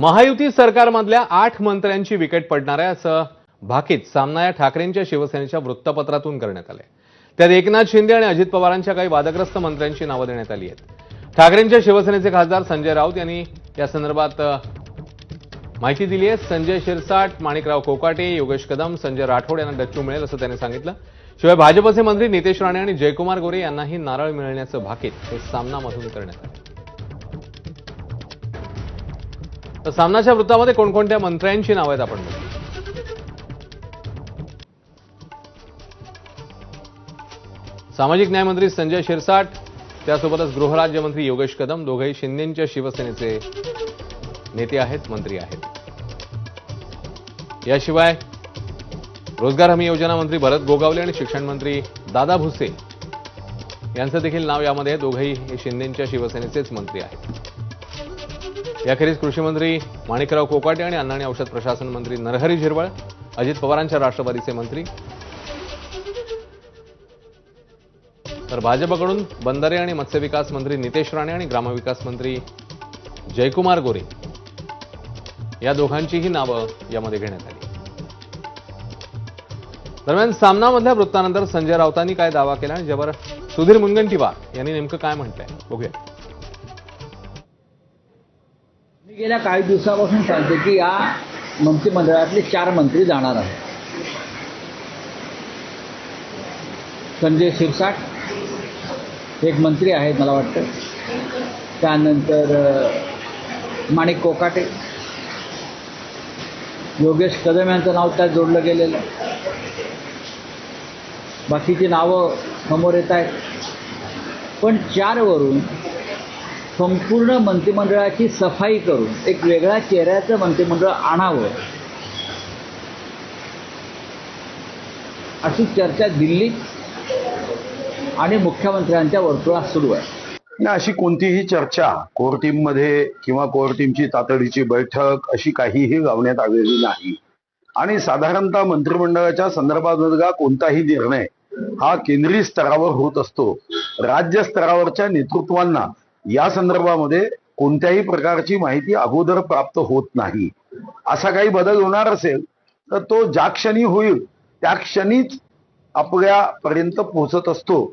महायुती सरकारमधल्या आठ मंत्र्यांची विकेट पडणार आहे असं भाकीत सामना या ठाकरेंच्या शिवसेनेच्या वृत्तपत्रातून करण्यात आलंय. त्यात एकनाथ शिंदे आणि अजित पवारांच्या काही वादग्रस्त मंत्र्यांची नावं देण्यात आली आहेत. ठाकरेंच्या शिवसेनेचे खासदार संजय राऊत यांनी या संदर्भात माहिती दिली आहे. संजय शिरसाट माणिकराव कोकाटे योगेश कदम संजय राठोड यांना डच्चू मिळेल असं त्यांनी सांगितलं. शिवाय भाजपचे मंत्री नितेश राणे आणि जयकुमार गोरे यांनाही नारळ मिळण्याचं भाकीत हे सामनामधून करण्यात आलं. सामनाच्या वृत्तामध्ये कोणकोणत्या मंत्र्यांची नावं आहेत आपण सामाजिक न्यायमंत्री संजय शिरसाट त्यासोबतच गृहराज्यमंत्री योगेश कदम दोघेही शिंदेच्या शिवसेनेचे नेते आहेत मंत्री आहेत. याशिवाय रोजगार हमी योजना मंत्री भरत गोगावले आणि शिक्षण मंत्री दादा भुसे यांचं देखील नाव यामध्ये दोघेही हे शिंदेच्या शिवसेनेचेच मंत्री आहेत. याखेरीज कृषीमंत्री माणिकराव कोकाटे आणि अन्न आणि औषध प्रशासन मंत्री नरहरी झिरवळ अजित पवारांच्या राष्ट्रवादीचे मंत्री. तर भाजपकडून बंदरे आणि मत्स्यविकास मंत्री नितेश राणे आणि ग्रामविकास मंत्री जयकुमार गोरे. या दोघांचीही नावं यामध्ये घेण्यात आली. दरम्यान सामनामधल्या वृत्तानंतर संजय राऊतांनी काय दावा केला आणि ज्यावर सुधीर मुनगंटीवार यांनी नेमकं काय म्हटलंय? बघूया. गेल्या काही दिवसापासून सांगते की या मंत्रिमंडळातले चार मंत्री जाणार आहेत. संजय शिरसाट एक मंत्री आहेत मला वाटतं. त्यानंतर माणिक कोकाटे. योगेश कदम यांचं नाव त्यात जोडलं गेलेलं. बाकीची नावं समोर येत आहेत. पण चारवरून संपूर्ण मंत्रिमंडळाची सफाई करून एक वेगळ्या चेहऱ्याचं मंत्रिमंडळ आणावं. अशी चर्चा दिल्लीत आणि मुख्यमंत्र्यांच्या वर्तुळात सुरू आहे. अशी कोणतीही चर्चा कोर टीममध्ये किंवा कोर टीमची तातडीची बैठक अशी काहीही लावण्यात आलेली नाही. आणि साधारणतः मंत्रिमंडळाच्या संदर्भातला कोणताही निर्णय हा केंद्रीय स्तरावर होत असतो. राज्य स्तरावरच्या नेतृत्वांना या संदर्भामध्ये कोणत्याही प्रकारची माहिती अगोदर प्राप्त होत नाही. असा काही बदल होणार असेल तर तो ज्या क्षणी होईल त्या क्षणीच आपल्यापर्यंत पोहोचत असतो.